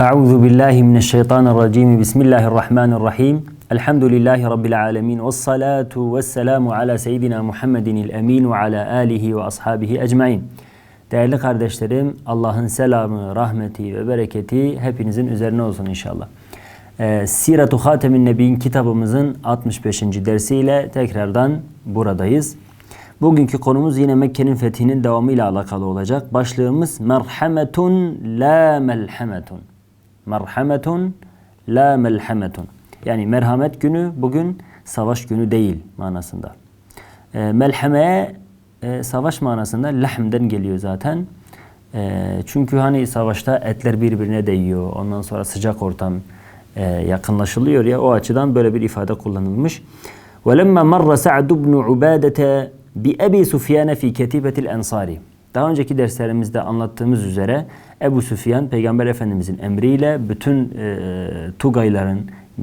Euzu billahi mineşşeytanirracim. Bismillahirrahmanirrahim. Elhamdülillahi rabbil alamin. Ves salatu vesselamu ala seyyidina Muhammedinil emin ve ala alihi ve ashabihi ecmaîn. Değerli kardeşlerim, Allah'ın selamı, rahmeti ve bereketi hepinizin üzerine olsun inşallah. Ee, Siretu Hatemin Nebi'in kitabımızın 65. dersiyle tekrardan buradayız. Bugünkü konumuz yine Mekke'nin fethinin devamıyla alakalı olacak. Başlığımız merhametun la melhametun Merhametun la melhametun. Yani merhamet günü bugün savaş günü değil manasında. E, melhameye e, savaş manasında lahmden geliyor zaten. E, çünkü hani savaşta etler birbirine değiyor. Ondan sonra sıcak ortam e, yakınlaşılıyor ya o açıdan böyle bir ifade kullanılmış. وَلَمَّا مَرَّ سَعْدُ بْنُ عُبَادَةَ بِأَبِي سُفْيَانَ فِي كَتِيبَةِ الْاَنْصَارِ daha önceki derslerimizde anlattığımız üzere Ebu Süfyan Peygamber Efendimizin emriyle bütün e, Tugayların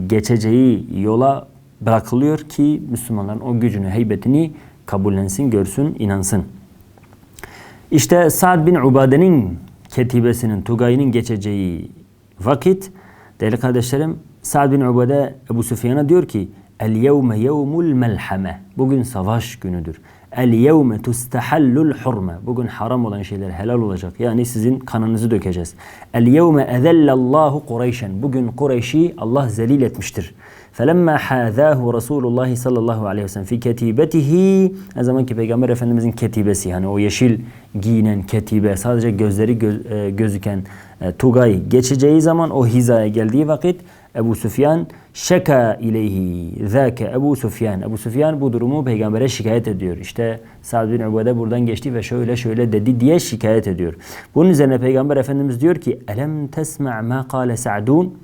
geçeceği yola bırakılıyor ki Müslümanların o gücünü, heybetini kabullensin, görsün, inansın. İşte Sa'd bin Ubade'nin ketibesinin, Tugay'ın geçeceği vakit değerli kardeşlerim Sa'd bin Ubade Ebu Süfyan'a diyor ki El yevme yevmul melhame. Bugün savaş günüdür. El yevme tustahallul hurme. Bugün haram olan şeyler helal olacak. Yani sizin kanınızı dökeceğiz. El yevme ezellallahu Kureyşen. Bugün Kureyş'i Allah zelil etmiştir. Felemma hâzâhu Resulullah sallallahu aleyhi ve sellem fi ketibetihi. Ne zaman ki Peygamber Efendimizin ketibesi hani o yeşil giyinen ketibe sadece gözleri göz, e, gözüken e, Tugay geçeceği zaman o hizaya geldiği vakit Ebu Süfyan şeka ileyhi zâke Ebu Süfyan. Ebu Süfyan bu durumu peygambere şikayet ediyor. İşte Sa'd bin Ubade buradan geçti ve şöyle şöyle dedi diye şikayet ediyor. Bunun üzerine peygamber efendimiz diyor ki elem tesma' ma kâle Sa'dun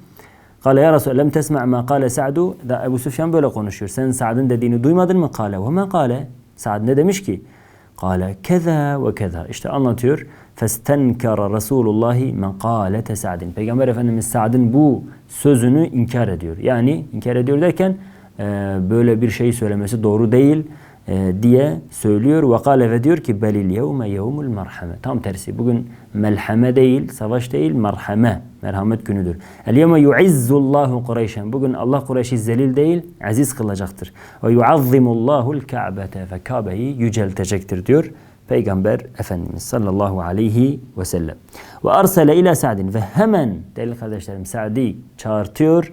Kale ya Resul lem tesma' ma kâle Sa'du da Ebu Süfyan böyle konuşuyor. Sen Sa'd'ın dediğini duymadın mı? Kale ve ma kâle Sa'd ne ki? Kale keza ve keza. İşte anlatıyor. Festenkara Resulullahi mekalete Sa'din. Peygamber Efendimiz Sa'd'ın bu sözünü inkar ediyor. Yani inkar ediyor derken e, böyle bir şey söylemesi doğru değil e, diye söylüyor. Ve kale ve diyor ki belil yevme yevmul merhame. Tam tersi. Bugün melhame değil, savaş değil, merhame. Merhamet günüdür. El yevme yu'izzullahu Kureyşen. Bugün Allah Kureyş'i zelil değil, aziz kılacaktır. Ve yuazzimullahul Ka'bete. Ve Kabe'yi yüceltecektir diyor. Peygamber Efendimiz sallallahu aleyhi ve sellem. Ve arsele ila Sa'din. Ve hemen değerli kardeşlerim Sa'di çağırtıyor.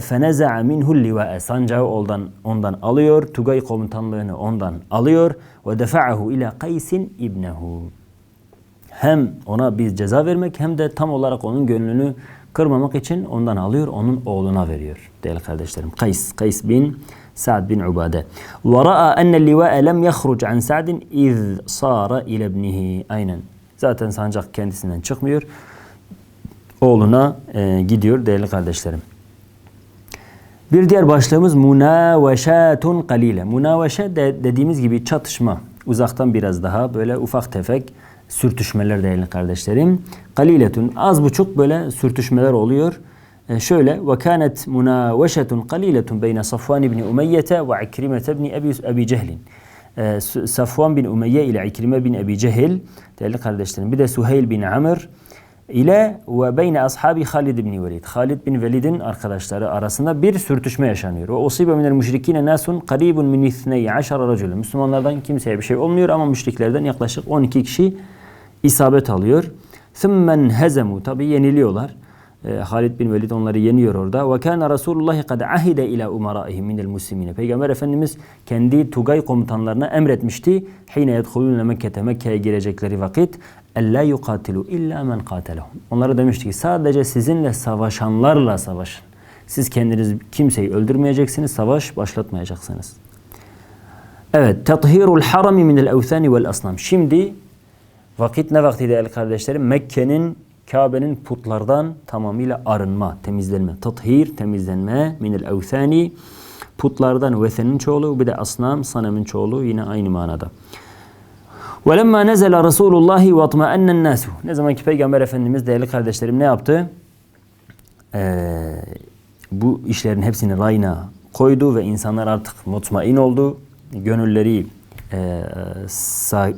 Feneza'a minhu livae. Sancağı ondan, ondan alıyor. Tugay komutanlığını ondan alıyor. Ve defa'ahu ila Kaysin ibnehu. Hem ona bir ceza vermek hem de tam olarak onun gönlünü kırmamak için ondan alıyor, onun oğluna veriyor. Değerli kardeşlerim. Kays, Kays bin Sa'd bin Ubade. Ra'a enne livae lem yahruc an Sa'din iz sara ile ibnihi. Aynen. Zaten sancak kendisinden çıkmıyor. Oğluna e, gidiyor değerli kardeşlerim. Bir diğer başlığımız munaveşatun kalile. Munaveşe de dediğimiz gibi çatışma. Uzaktan biraz daha böyle ufak tefek sürtüşmeler değerli kardeşlerim. Kaliletun az buçuk böyle sürtüşmeler oluyor. E şöyle ve kanet munaveşetun kaliletun beyne Safvan ibn Umeyye ve İkrime ibn Abi, Abi Cehlin. E, Safvan bin Umeyye ile İkrime bin Abi Cehil değerli kardeşlerim. Bir de Suheyl bin Amr ile ve beyne ashabi Halid bin Velid. Halid bin Velid'in arkadaşları arasında bir sürtüşme yaşanıyor. Ve usibe minel müşrikine nasun karibun min ithney aşara racülü. Müslümanlardan kimseye bir şey olmuyor ama müşriklerden yaklaşık 12 kişi isabet alıyor. Thummen hezemu tabi yeniliyorlar. E, Halid bin Velid onları yeniyor orada. Ve kana Resulullah kad ahide ila umaraihi minel muslimine. Peygamber Efendimiz kendi Tugay komutanlarına emretmişti. Hine yedhulune Mekke'te Mekke'ye girecekleri vakit ella yuqatilu illa men qatelahum. Onlara demişti ki sadece sizinle savaşanlarla savaşın. Siz kendiniz kimseyi öldürmeyeceksiniz, savaş başlatmayacaksınız. Evet, tathirul harami minel evthani vel asnam. Şimdi vakit ne vakti değerli kardeşlerim? Mekke'nin Kabe'nin putlardan tamamıyla arınma, temizlenme. Tathir, temizlenme. Minel evthani, putlardan vesenin çoğulu, bir de asnam, sanemin çoğulu yine aynı manada. وَلَمَّا نَزَلَ رَسُولُ اللّٰهِ وَاطْمَأَنَّ النَّاسُ Ne zaman ki Peygamber Efendimiz değerli kardeşlerim ne yaptı? Ee, bu işlerin hepsini rayına koydu ve insanlar artık mutmain oldu. Gönülleri e,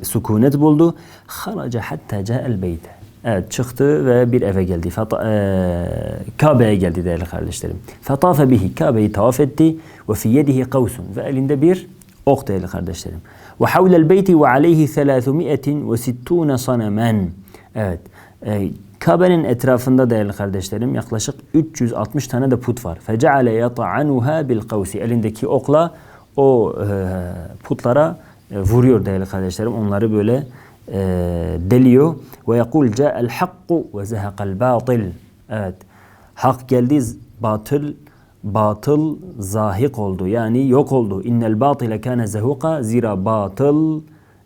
sukunet buldu. Haraca hatta ca'el beyte. Evet çıktı ve bir eve geldi. Fata, eee, Kabe'ye geldi değerli kardeşlerim. Fatafe bihi. Kabe'yi tavaf etti. Ve fi yedihi kavsun. Ve elinde bir ok değerli kardeşlerim. Ve havlel beyti ve aleyhi 360 sanamen. Evet. E, Kabe'nin etrafında değerli kardeşlerim yaklaşık 360 tane de put var. Feceale yata'anuha bil kavsi. Elindeki okla o e, putlara e, vuruyor değerli kardeşlerim. Onları böyle e, deliyor. Ve yekul ca'el hakku ve zehekal batil. Evet. Hak geldi, batıl batıl zahik oldu. Yani yok oldu. İnnel batile kâne zehuka. Zira batıl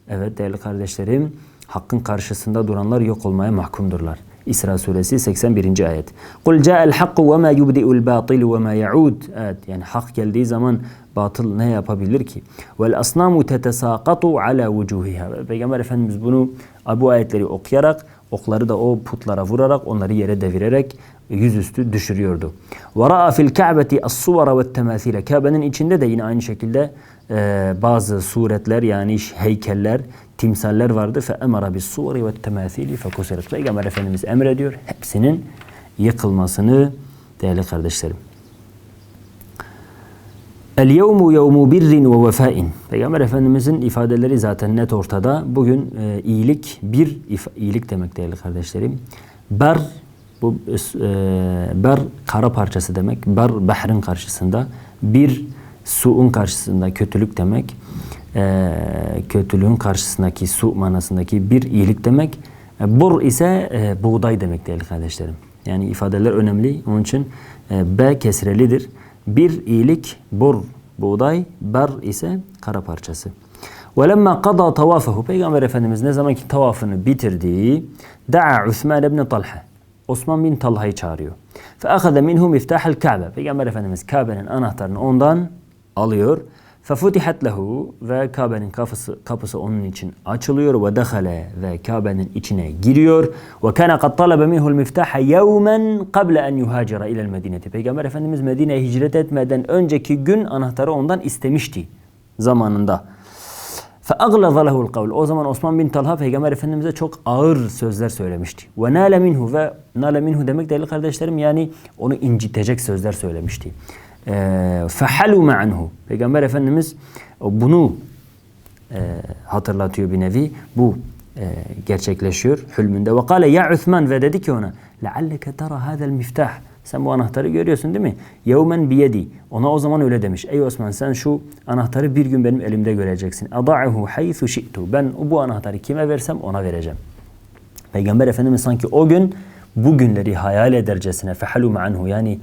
evet değerli kardeşlerim hakkın karşısında duranlar yok olmaya mahkumdurlar. İsra suresi 81. ayet. Kul ca'el hakku ve ma yubdi'ul batilu ve ma ya'ud. Evet yani hak geldiği zaman batıl ne yapabilir ki? Vel asnamu tetesaqatu ala vucuhiha. Peygamber Efendimiz bunu bu ayetleri okuyarak okları da o putlara vurarak onları yere devirerek yüzüstü düşürüyordu. Ve ra'a fil ka'beti as-suvara ve temasile. Kabe'nin içinde de yine aynı şekilde e, bazı suretler yani heykeller, timsaller vardı. Fe emara bis suveri ve temasili fekusiret. Peygamber Efendimiz emrediyor hepsinin yıkılmasını değerli kardeşlerim. El yevmu yevmu birrin ve vefain. Peygamber Efendimizin ifadeleri zaten net ortada. Bugün e, iyilik bir iyilik demek değerli kardeşlerim. Ber bu e, ber kara parçası demek. Ber bahrin karşısında. Bir suun karşısında kötülük demek. E, kötülüğün karşısındaki su manasındaki bir iyilik demek. E, bur ise e, buğday demek değerli kardeşlerim. Yani ifadeler önemli. Onun için e, B kesrelidir. Bir iyilik bur buğday, ber ise kara parçası. وَلَمَّا قَضَى تَوَافَهُ Peygamber Efendimiz ne zaman ki tavafını bitirdi, da'a Osman ibn Talha. Osman bin Talha'yı çağırıyor. فَأَخَذَ مِنْهُ مِفْتَاحَ الْكَعْبَ Peygamber Efendimiz Kabe'nin anahtarını ondan alıyor. فَفُتِحَتْ لَهُ Ve Kabe'nin kapısı, kapısı onun için açılıyor. وَدَخَلَ Ve Kabe'nin içine giriyor. وَكَانَ قَدْ طَلَبَ مِنْهُ الْمِفْتَاحَ يَوْمًا قَبْلَ أَنْ يُهَاجِرَ إِلَى الْمَدِينَةِ Peygamber Efendimiz Medine'ye hicret etmeden önceki gün anahtarı ondan istemişti zamanında. فَاَغْلَظَ لَهُ الْقَوْلِ O zaman Osman bin Talha Peygamber Efendimiz'e çok ağır sözler söylemişti. وَنَالَ minhu Ve nale minhu demek değerli kardeşlerim yani onu incitecek sözler söylemişti. Ee, fehalume anhu. Peygamber Efendimiz e, bunu e, hatırlatıyor bir nevi. Bu e, gerçekleşiyor hülmünde. Ve kale ya Üthman ve dedi ki ona lealleke tera hadel miftah. Sen bu anahtarı görüyorsun değil mi? Yevmen biyedi. Ona o zaman öyle demiş. Ey Osman sen şu anahtarı bir gün benim elimde göreceksin. Ada'uhu haythu şi'tu. Ben bu anahtarı kime versem ona vereceğim. Peygamber Efendimiz sanki o gün bu günleri hayal edercesine fehalume anhu yani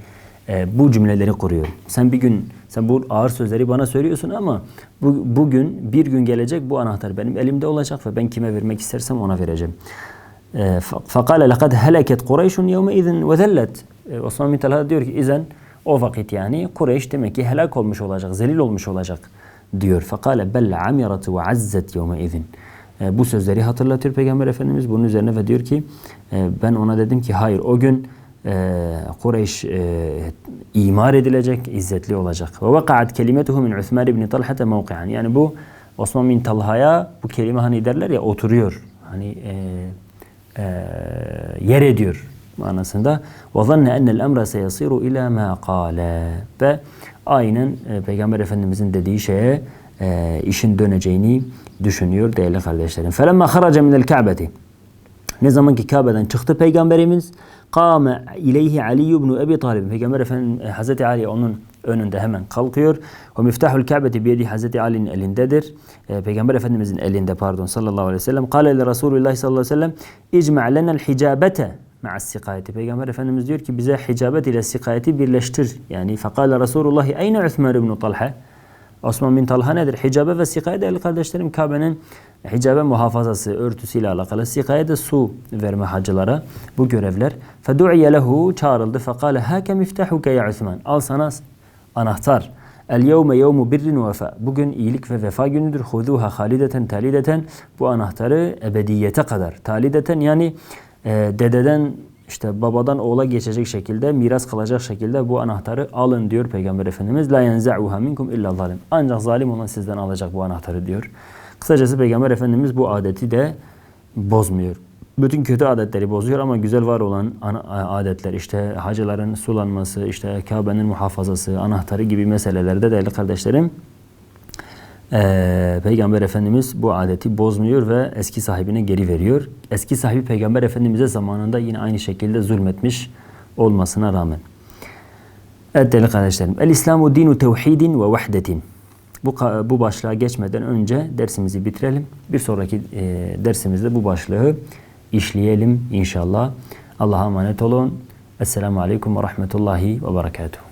e, bu cümleleri kuruyor. Sen bir gün sen bu ağır sözleri bana söylüyorsun ama bu, bugün bir gün gelecek bu anahtar benim elimde olacak ve ben kime vermek istersem ona vereceğim. E, heleket Kureyşun yevme izin ve zellet. E, Osman bin Talha diyor ki izen o vakit yani Kureyş demek ki helak olmuş olacak, zelil olmuş olacak diyor. Ve azzet yevme izin. E, bu sözleri hatırlatıyor Peygamber Efendimiz bunun üzerine ve diyor ki e, ben ona dedim ki hayır o gün Kureyş e, imar edilecek, izzetli olacak. Ve vakaat kelimetuhu min Uthman ibn Talha'ta mevki'an. Yani bu Osman bin Talha'ya bu kelime hani derler ya oturuyor. Hani e, e, yer ediyor manasında. Ve zanne ennel emre seyasiru ila ma qale. Ve aynen e, Peygamber Efendimizin dediği şeye e, işin döneceğini düşünüyor değerli kardeşlerim. Felemma haraca minel Ka'beti. Ne zaman ki Kabe'den çıktı Peygamberimiz قام إليه علي بن أبي طالب. في جمرة فن حزتي علي أنن أنن دهمن قلقير ومفتاح الكعبة بيد حزتي علي الندر آه، في جمرة فن مزن الند باردون صلى الله عليه وسلم. قال لرسول الله صلى الله عليه وسلم اجمع لنا الحجابة مع السقاية. في جمرة فن مزدير كي حجابة إلى السقاية بلشتر. يعني فقال رسول الله أين عثمان بن طلحة؟ Osman bin Talha nedir? Hicabe ve sikaye değerli kardeşlerim Kabe'nin hicabe muhafazası, örtüsüyle alakalı. Sikaye de su verme hacılara bu görevler. Fedu'iye lehu çağrıldı. Fekale hake miftahuke ya Osman. Al sana anahtar. El yevme yevmu birrin vefa. Bugün iyilik ve vefa günüdür. Huduha halideten talideten. Bu anahtarı ebediyete kadar. Talideten yani e, dededen işte babadan oğula geçecek şekilde, miras kalacak şekilde bu anahtarı alın diyor Peygamber Efendimiz. La yenza'uha minkum illa zalim. Ancak zalim olan sizden alacak bu anahtarı diyor. Kısacası Peygamber Efendimiz bu adeti de bozmuyor. bütün kötü adetleri bozuyor ama güzel var olan adetler işte hacıların sulanması, işte Kabe'nin muhafazası, anahtarı gibi meselelerde değerli kardeşlerim eee, Peygamber Efendimiz bu adeti bozmuyor ve eski sahibine geri veriyor. Eski sahibi Peygamber Efendimiz'e zamanında yine aynı şekilde zulmetmiş olmasına rağmen. Evet değerli kardeşlerim. El İslamu dinu tevhidin ve vahdetin. Bu, bu başlığa geçmeden önce dersimizi bitirelim. Bir sonraki e, dersimizde bu başlığı işleyelim inşallah. Allah'a emanet olun. Esselamu Aleyküm ve Rahmetullahi ve Berekatuhu.